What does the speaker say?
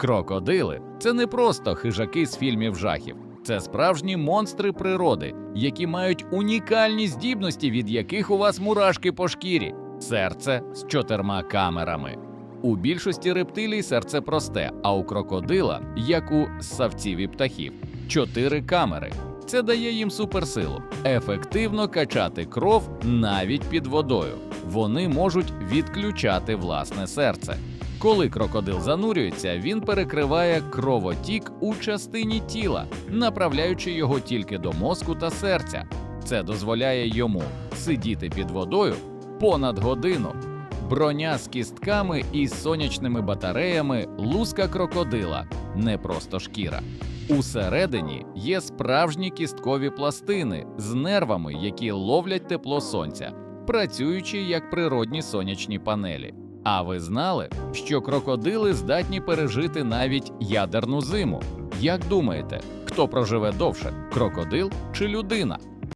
Крокодили це не просто хижаки з фільмів жахів, це справжні монстри природи, які мають унікальні здібності, від яких у вас мурашки по шкірі, серце з чотирма камерами. У більшості рептилій серце просте, а у крокодила, як у ссавців і птахів, чотири камери. Це дає їм суперсилу ефективно качати кров навіть під водою. Вони можуть відключати власне серце. Коли крокодил занурюється, він перекриває кровотік у частині тіла, направляючи його тільки до мозку та серця. Це дозволяє йому сидіти під водою понад годину. Броня з кістками і сонячними батареями луска крокодила не просто шкіра. Усередині є справжні кісткові пластини з нервами, які ловлять тепло сонця, працюючи як природні сонячні панелі. А ви знали, що крокодили здатні пережити навіть ядерну зиму? Як думаєте, хто проживе довше крокодил чи людина?